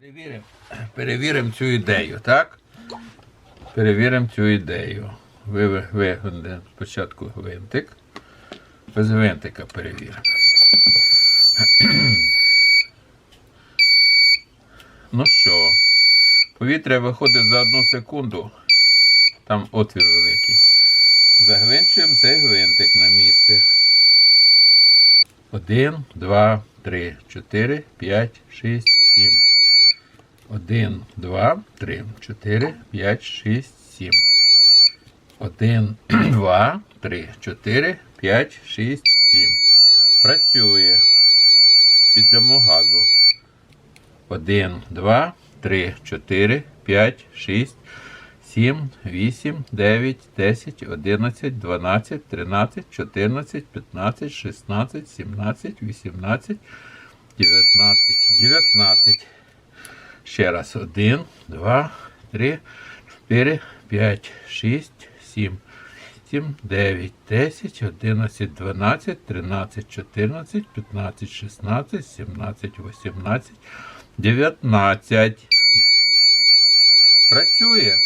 Перевіримо, перевіримо цю ідею, так? Перевіримо цю ідею. Ви, ви, ви спочатку гвинтик. Без гвинтика перевіримо. Ну що, повітря виходить за одну секунду. Там отвір великий. Загвинчуємо цей гвинтик на місце. Один, два, три, чотири, п'ять, шість, сім. Один, два, три, чотири, п'ять, шість, сім. Один, два, три, чотири, п'ять, шість, сім. Працює. Піддамо газу. Один, два, три, чотири, п'ять, шість, сім, вісім, дев'ять, десять, одинадцять, дванадцять, тринадцять, чотирнадцять, п'ятнадцять, шістнадцять, сімнадцять, вісімнадцять, дев'ятнадцять, дев'ятнадцять. Ще раз. Один, два, три, чотири, п'ять, шість, сім. 7, 9, 10, 11, 12, 13, 14, 15, 16, 17, 18, 19. Працює.